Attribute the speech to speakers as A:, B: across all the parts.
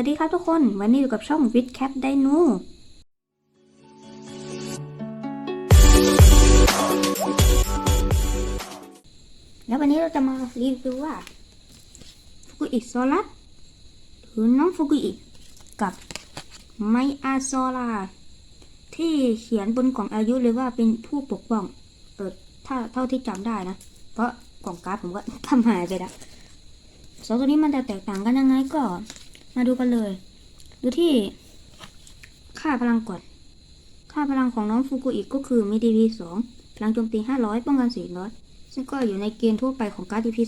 A: วัสดีครับทุกคน วันนี้อยู่กับช่องวิดแคปไดนูแล้ววันนี้เราจะมารีวิวว่าฟุกุอิโซลัสหรือน้องฟุกุอิกับไมอาโซลาที่เขียนบนกล่องอายุเลยว่าเป็นผู้ปกป้อง เออถ้าเท่าที่จำได้นะ เพราะกล่องการ์ดผมก็ทำหายไปแล้วสองตัวนี้มันจะแตกต่างกันยังไงก็ มาดูกันเลย ดูที่ ค่าพลังก่อนค่าพลังของน้องฟูกุอิก็คือมี DP 2พลังโจมตี500ป้องกัน400ซึ่งก็อยู่ในเกณฑ์ทั่วไปของการ์ด DP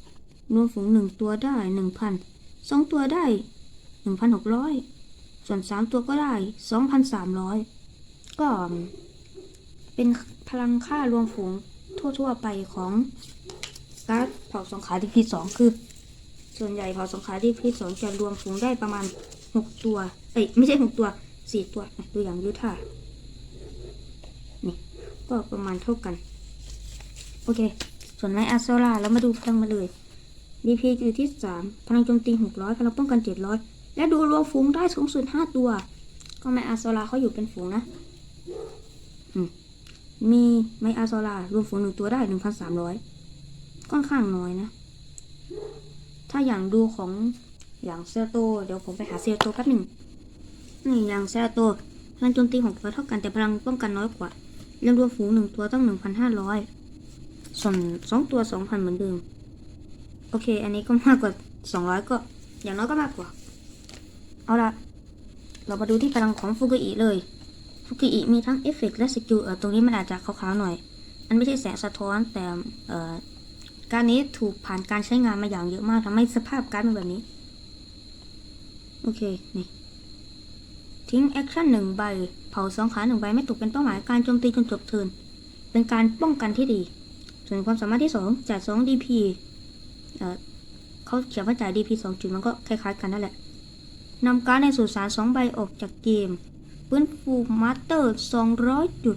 A: 2รวมฝูง1ตัวได้1,000 2ตัวได้1,600ส่วน3ตัวก็ได้2,300ก็เป็นพลังค่ารวมฝูงทั่ว ๆ ไปของการ์ดเผาสองขา DP 2คือ ส่วนใหญ่เผาสงขาที่พี่สอนจะรวมฝูงได้ประมาณหกตัว เอ้ยไม่ใช่หกตัวสี่ตัวอะดูอย่างยุทธานี่ก็ประมาณเท่ากัน โอเค ส่วนไม้อาโซล่าเรามาดูพลังมาเลย DP อยู่ที่สามพลังโจมตีหกร้อยพลังป้องกันเจ็ดร้อยและดูรวมฝูงได้สูงสุดห้าตัว ก็ไม้อาโซล่าเขาอยู่เป็นฝูงนะมีไม้อาโซล่ารวมฝูงหนึ่งตัวได้หนึ่งพันสามร้อยค่อนข้างน้อยนะ ถ้าอย่างดูของอย่างเซลโตเดี๋ยวผมไปหาเซลโตแป๊บหนึ่งนี่อย่างเซลโตพลังโจมตีของตัวเท่ากันแต่พลังป้องกันน้อยกว่าเรื่องรวมฝูงหนึ่งตัวต้องหนึ่งพันห้าร้อยส่วนสองตัวสองพันเหมือนเดิม โอเค อันนี้ก็มากกว่าสองร้อยก็ อย่างน้อยก็มากกว่า เอาละเรามาดูที่พลังของฟุกุอิเลย ฟุกุอิมีทั้งเอฟเฟกต์และสกิลเออตรงนี้มันอาจจะขาวๆหน่อย อันไม่ใช่แสงสะท้อนแต่เอ่อ การนี้ถูกผ่านการใช้งานมาอย่างเยอะมากทำให้สภาพการ์ดเป็นแบบนี้ โอเค นี่ ทิ้งแอคชั่นหนึ่งใบ เผาสองขาหนึ่งใบ ไม่ตกเป็นเป้าหมายการโจมตีจนจบเทิน เป็นการป้องกันที่ดี ส่วนความสามารถที่สองจ่ายสอง DP เอเขาเขียนว่าจ่าย DP สองจุดมันก็คล้ายๆกันนั่นแหละนำการ์ดในสุสานสองใบออกจากเกมฟื้นฟูมาสเตอร์สองร้อยจุด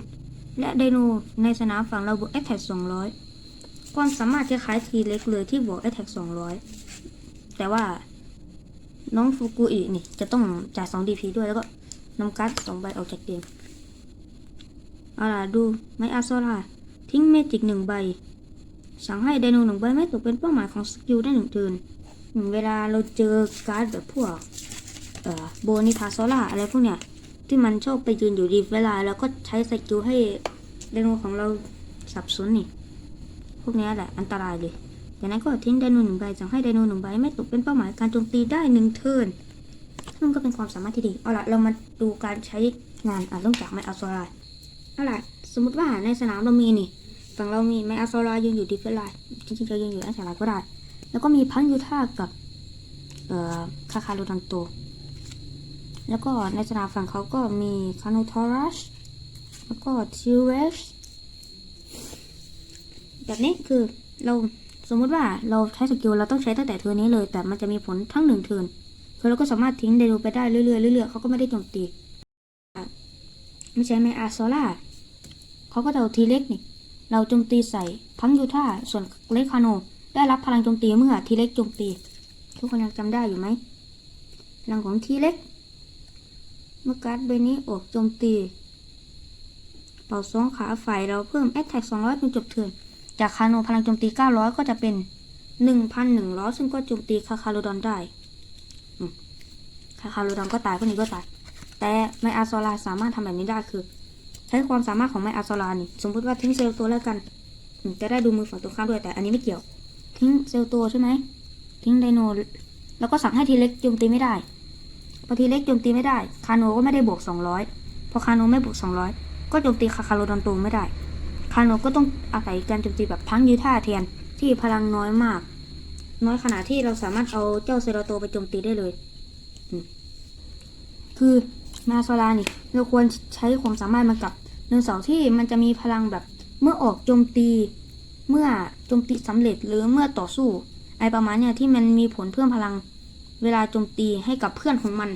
A: และไดโนในสนามฝั่งเราบวกแอคแท็กสองร้อย ความสามารถคล้ายๆทีเล็กเลยที่บวก Attack 200 แต่ว่าน้องฟูกุอินี่ จะต้องจ่าย 2 DP ด้วยแล้วก็นำการ์ด2ใบออกจากเกมเอาล่ะดูไมอาโซล่าทิ้งเมจิกหนึ่งใบ สั่งให้ไดโนหนึ่งใบไม่ตกเป็นเป้าหมายของสกิลได้หนึ่งเทินเวลาเราเจอการ์ดแบบพวกเอ่อโบนิทาโซล่าอะไรพวกเนี้ยที่มันชอบไปยืนอยู่ดีเวลา แล้วก็ใช้สกิลให้ไดโนของเราสับสนนี่ วกนี้แหละอันตรายเลยจากนั้นก็ทิ้งไดโนหนึ่งใบสั่งให้ไดโนหนึ่งใบไม่ตกเป็นเป้าหมายการโจมตีได้หนึ่งเทิร์นนั่นก็เป็นความสามารถที่ดี เอาล่ะ เรามาดูการใช้งานอะเริ่มจากไมอัลโซลาเอาล่ะ สมมติว่าในสนามเรามีนี่ ฝั่งเรามีไมอัลโซลายืนอยู่ดีเฟลไลน์จริงๆจะยืนอยู่อันฉลาดก็ได้ แล้วก็มีพังยูท่ากับเอ่อคาคาโรดันโต แล้วก็ในสนามฝั่งเขาก็มีคานูทอรัสแล้วก็ทิวเวส แบบนี้คือเราสมมุติว่าเราใช้สกิลเราต้องใช้ตั้งแต่เทิร์นนี้เลย แต่มันจะมีผลทั้งหนึ่งเทิร์นคือเราก็สามารถทิ้งไดโนไปได้เรื่อยๆเรื่อยๆเขาก็ไม่ได้โจมตีไม่ใช่ไหมอาโซล่าเขาก็จะเอาทีเล็กนี่ เราโจมตีใส่พังยูท่าส่วนเลคาโน ได้รับพลังโจมตีเมื่อทีเล็กโจมตี ทุกคนยังจำได้อยู่ไหมพลังของทีเล็ก เมื่อการ์ดใบนี้ออกโจมตี เป่าสองขาฝ่ายเราเพิ่มแอตแทก200จนจบเทิร์น จากคาโนพลังโจมตี 900 ก็จะเป็น 1,100 ซึ่งก็โจมตีคาคาโรดอนได้คาคาโรดอนก็ตายคนนี้ก็ตาย แต่ไมอาโซลาสามารถทำแบบนี้ได้คือ ใช้ความสามารถของไมอาโซลานี่สมมติว่าทิ้งเซลล์ตัวแล้วกันจะได้ดูมือฝั่งตรงข้ามด้วยแต่อันนี้ไม่เกี่ยว ทิ้งเซลล์ตัวใช่ไหมทิ้งไดโนแล้วก็สั่งให้ทีเล็กโจมตีไม่ได้พอทีเล็กโจมตีไม่ได้ คาโนก็ไม่ได้บวก 200 พอคาโนไม่บวก 200 ก็โจมตีคาคาโรดอนตูไม่ได้ คาโนก็ต้องอาศัยการโจมตีแบบพังยืดท่าแทนที่พลังน้อยมาก น้อยขนาดที่เราสามารถเอาเจ้าเซราโตไปโจมตีได้เลย คือนาโซลานี่เราควรใช้ความสามารถมันกับเนื้อเสาที่มันจะมีพลังแบบเมื่อออกโจมตี เมื่อโจมตีสำเร็จหรือเมื่อต่อสู้ไอประมาณเนี่ยที่มันมีผลเพิ่มพลังเวลาโจมตีให้กับเพื่อนของมัน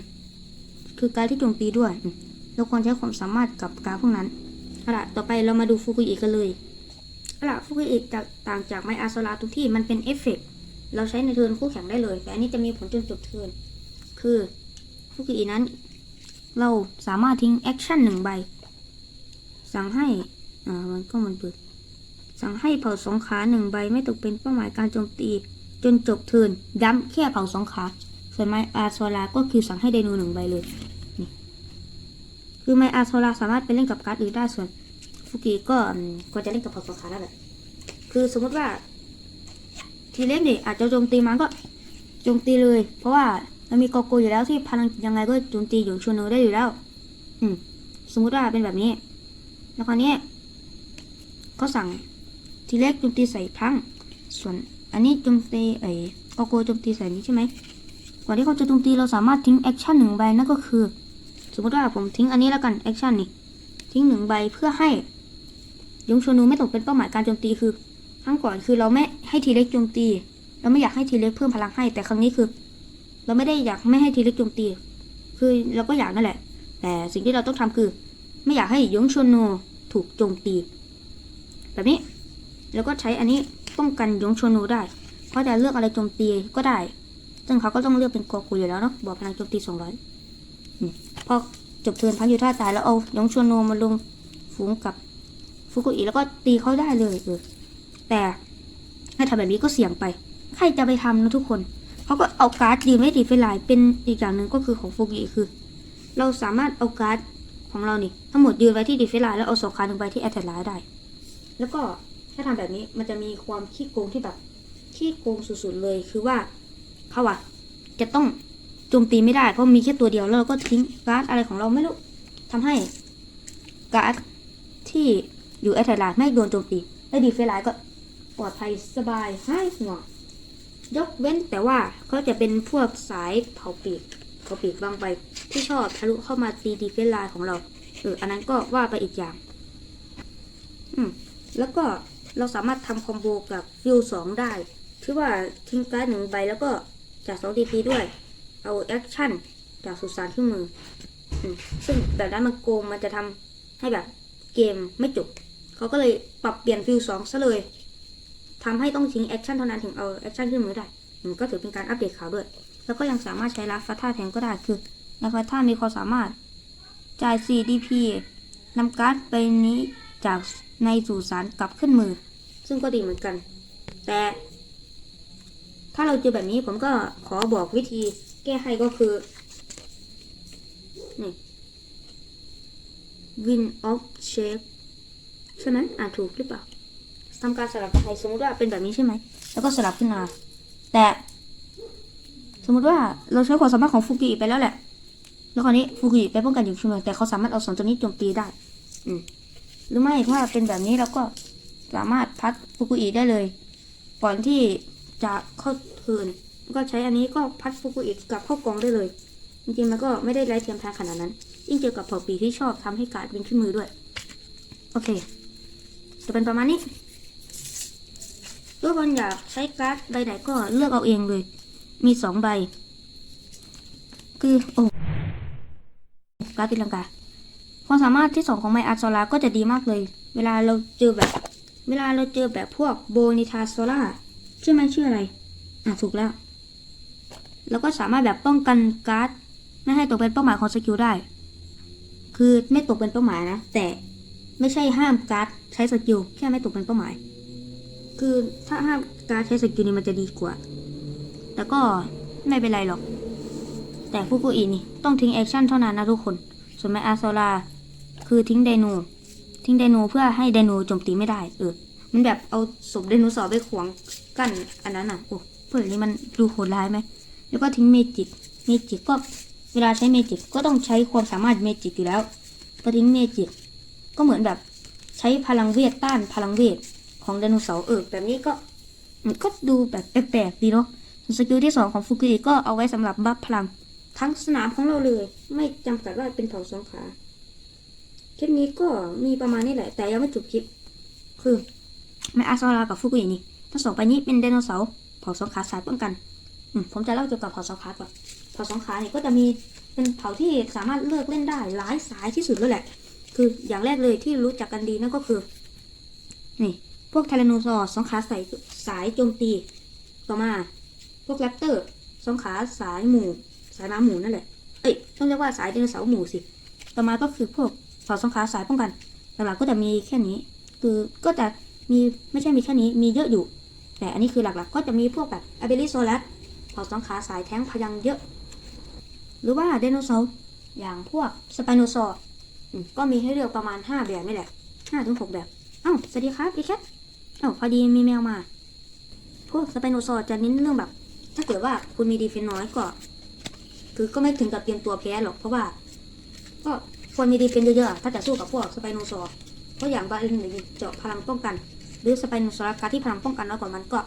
A: คือการที่โจมตีด้วย เราควรใช้ความสามารถกับการพวกนั้น เอาล่ะต่อไปเรามาดูฟูกุอิกันเลยเอาล่ะฟูกุอิจะต่างจากไมอาโซลาตรงที่มันเป็นเอฟเฟกต์เราใช้ในเทิร์นคู่แข่งได้เลย แต่อันนี้จะมีผลจนจบเทิร์นคือฟุกุอินั้น เราสามารถทิ้งแอคชั่นหนึ่งใบ สั่งให้อ่ามันก็มันเปิดสั่งให้เผ่าสองขาหนึ่งใบไม่ตกเป็นเป้าหมายการโจมตีจนจบเทิร์นย้ำแค่เผ่าสองขาส่วนไมอาโซลาก็คือสั่งให้ไดโนหนึ่งใบเลย คือไมอาโซลาสามารถไปเล่นกับการ์ดอื่นได้ส่วนฟุกิก็อืมก็จะเล่นกับเผ่าสองขาได้แหละคือสมมติว่า ทีเล็กเนี่ยอาจจะโจมตีมันก็โจมตีเลย เพราะว่ามันมีโกโก้อยู่แล้วที่พลังยังไงก็โจมตีหยงชวนโนได้อยู่แล้ว อืม สมมุติว่าเป็นแบบนี้ แล้วคราวนี้ก็สั่งทีเล็กโจมตีใส่พัง ส่วนอันนี้โจมตีไอ้โกโก้โจมตีใส่นี้ใช่ไหมก่อนที่เขาจะโจมตีเราสามารถทิ้งแอคชั่นหนึ่งใบนั่นก็คือ สมมติว่าผมทิ้งอันนี้แล้วกันแอคชั่นนี่ทิ้งหนึ่งใบเพื่อให้ยงชนูไม่ตกเป็นเป้าหมายการโจมตีคือครั้งก่อนคือเราไม่ให้ทีเล็กโจมตี เราไม่อยากให้ทีเล็กเพิ่มพลังให้แต่ครั้งนี้คือ เราไม่ได้อยากไม่ให้ทีเล็กโจมตี คือเราก็อยากนั่นแหละ แต่สิ่งที่เราต้องทำคือ ไม่อยากให้ยงชนูถูกโจมตี แบบนี้แล้วก็ใช้อันนี้ป้องกันยงชนูได้เพราะจะเลือกอะไรโจมตีก็ได้ ซึ่งเขาก็ต้องเลือกเป็นโกคูอยู่แล้วเนาะบอกพลังโจมตี200 ก็จบเทินพันอยู่ท่าตายแล้วเอายองชวนโนมาลงฝูงกับฟุกุอิแล้วก็ตีเขาได้เลยเออแต่ถ้าทำแบบนี้ก็เสี่ยงไป ใครจะไปทำนะทุกคนเขาก็เอาการ์ดยืนไม่ติดไฟลายเป็นอีกอย่างหนึ่งก็คือของฟุกุอิคือ เราสามารถเอาการ์ดของเรานี่ทั้งหมดยืนไว้ที่ดิฟเไลน์แล้วเอาสองขาหนึ่งไปที่แอตแลนไลน์ได้ แล้วก็ถ้าทำแบบนี้มันจะมีความขี้โกงที่แบบขี้โกงสุดๆเลยคือว่าเขาอะจะต้อง โจมตีไม่ได้เพราะมีแค่ตัวเดียวแล้วเราก็ทิ้งการ์ดอะไรของเราไม่รู้ทำให้การ์ดที่อยู่แอตแทกไลไม่โดนโจมตี และดีเฟลายก็ปลอดภัยสบายหายห่วงยกเว้นแต่ว่าเขาจะเป็นพวกสายเผาปีกเผาปีกบางใบที่ชอบทะลุเข้ามาตีดีเฟนไลน์ของเราเอออันนั้นก็ว่าไปอีกอย่าง อืม แล้วก็เราสามารถทำคอมโบกับฟิวสองได้คือว่าทิ้งการ์ดหนึ่งใบแล้วก็จากสองดีพีด้วย เอาแอคชั่นจากสุสานขึ้นมือ ซึ่งแบบนั้นมันโกงมันจะทำให้แบบเกมไม่จบเขาก็เลยปรับเปลี่ยนฟิวสองซะเลยทำให้ต้องทิ้งแอคชั่นเท่านั้นถึงเอาแอคชั่นขึ้นมือได้ก็ถือเป็นการอัปเดตข่าวด้วย แล้วก็ยังสามารถใช้ลาฟาท่าแทนก็ได้คือลาฟาท่ามีความสามารถจ่าย 4DP นำการ์ดใบนี้จากในสู่สารกลับขึ้นมือ ซึ่งก็ดีเหมือนกัน แต่ ถ้าเราเจอแบบนี้ผมก็ขอบอกวิธี แก้ให้ก็คือนี่ win of shape ใช่ไหมอ่านถูกหรือเปล่าทำการสลับไทยสมมติว่าเป็นแบบนี้ใช่ไหม แล้วก็สลับขึ้นมา แต่สมมติว่าเราใช้ความสามารถของฟูกิไปแล้วแหละ แล้วคราวนี้ฟูกิไปป้องกันอยู่ใช่ไหมแต่เขาสามารถเอาสองตัวนี้โจมตีได้ อืมหรือไม่ถ้าเป็นแบบนี้เราก็สามารถพัดฟูกุอิได้เลย ก่อนที่จะเข้าเทิ ก็ใช้อันนี้ก็พัดฟูกุอิกลับเข้ากองได้เลย จริงๆมันก็ไม่ได้ไร้เทียมทานขนาดนั้น ยิ่งเจอกับเผ่าปีที่ชอบทำให้การ์ดเป็นขึ้นมือด้วย โอเค จะเป็นประมาณนี้ถ้าคนอยากใช้การ์ดใบไหนก็เลือกเอาเองเลย มีสองใบ คือโอ้การ์ดตีลังกาความสามารถที่สองของไมอาร์โซลาก็จะดีมากเลย เวลาเราเจอแบบ เวลาเราเจอแบบพวกโบนิทาโซล่าชื่อไหมชื่ออะไร อะ ถูกแล้ว แล้วก็สามารถแบบป้องกันการ์ดไม่ให้ตกเป็นเป้าหมายของสกิลได้ คือไม่ตกเป็นเป้าหมายนะ แต่ไม่ใช่ห้ามการ์ดใช้สกิลแค่ไม่ตกเป็นเป้าหมาย คือถ้าห้ามการ์ดใช้สกิลนี้มันจะดีกว่า แต่ก็ไม่เป็นไรหรอก แต่ฟูกุอินี่ต้องทิ้งแอคชั่นเท่านั้นนะทุกคน ส่วนไมอาโซลาคือทิ้งไดโนทิ้งไดโนเพื่อให้ไดโนโจมตีไม่ได้ เออ มันแบบเอาศพไดโนเสาร์ไปขวางกั้นอันนั้นอะ โอ้เพื่อนนี้มันดูโหดร้ายไหม แล้วก็ทิ้งเมจิก เมจิกก็เวลาใช้เมจิกก็ต้องใช้ความสามารถเมจิกอยู่แล้ว ก็ทิ้งเมจิก ก็เหมือนแบบใช้พลังเวทต้านพลังเวทของไดโนเสาร์เออแบบนี้ก็มันก็ดูแบบแปลกๆดีเนาะสกิลที่สองของฟุกุอิก็เอาไว้สำหรับบัฟพลัง ทั้งสนามของเราเลย ไม่จำกัดว่าเป็นเผ่าสองขาคลิปนี้ก็มีประมาณนี้แหละ แต่ยังไม่จบคลิป คือแม่อาซารากับฟุกุอินี่ทั้งสองไปนี้เป็นไดโนเสาร์เผ่าสองขาสายป้องกัน ผมจะเล่าเกี่ยวกับเผ่าสองขาก่อนเผ่าสองขาเนี่ยก็จะมีเป็นเผ่าที่สามารถเลือกเล่นได้หลายสายที่สุดเลยแหละ คืออย่างแรกเลยที่รู้จักกันดีนั่นก็คือ นี่ พวกไทแรนโนซอร์สองขาสายสายโจมตี ต่อมา พวกแรปเตอร์สองขาสายหมู่ สายม้าหมูนั่นแหละ เอ้ย ต้องเรียกว่าสายไดโนเสาร์หมู่สิ ต่อมาก็คือพวกเผ่าสังขาสายป้องกัน หลักๆก็จะมีแค่นี้ คือก็จะมีไม่ใช่มีแค่นี้ มีเยอะอยู่ แต่อันนี้คือหลักๆ ก็จะมีพวกแบบอเบลิโซลัส เผ่าสังขาสายแท้งพยังเยอะ หรือว่าไดโนเสาร์อย่างพวกสไปโนซอร์ก็มีให้เลือกประมาณ 5 แบบนี่แหละ5ถึง6แบบ เอ้า สวัสดีครับพี่แคทเอ้าพอดีมีแมวมา พวกสไปโนซอร์จะเน้นเรื่องแบบ ถ้าเกิดว่าคุณมีดีเฟนน้อยก็ คือก็ไม่ถึงกับเตรียมตัวแพ้หรอกเพราะว่า ก็ควรมีดีเฟนเยอะๆถ้าจะสู้กับพวกสไปโนซอร์เพราะอย่างบาลินหรือเจาะพลังป้องกัน หรือสไปโนซอรัสการที่พลังป้องกันน้อยกว่ามันก็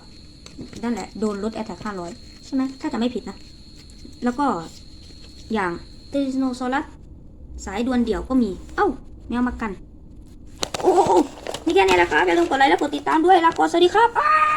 A: นั่นแหละโดนลดแอตแทก500 ใช่ไหมถ้าจะไม่ผิดนะ แล้วก็อย่างเตโนซอรัสสายดวนเดี่ยวก็มี เอ้า แมวมากัน โอ้นี่แค่นี้แหละครับ อย่าลืมกดไลค์และกดติดตามด้วยลาก่อนสวัสดีครับ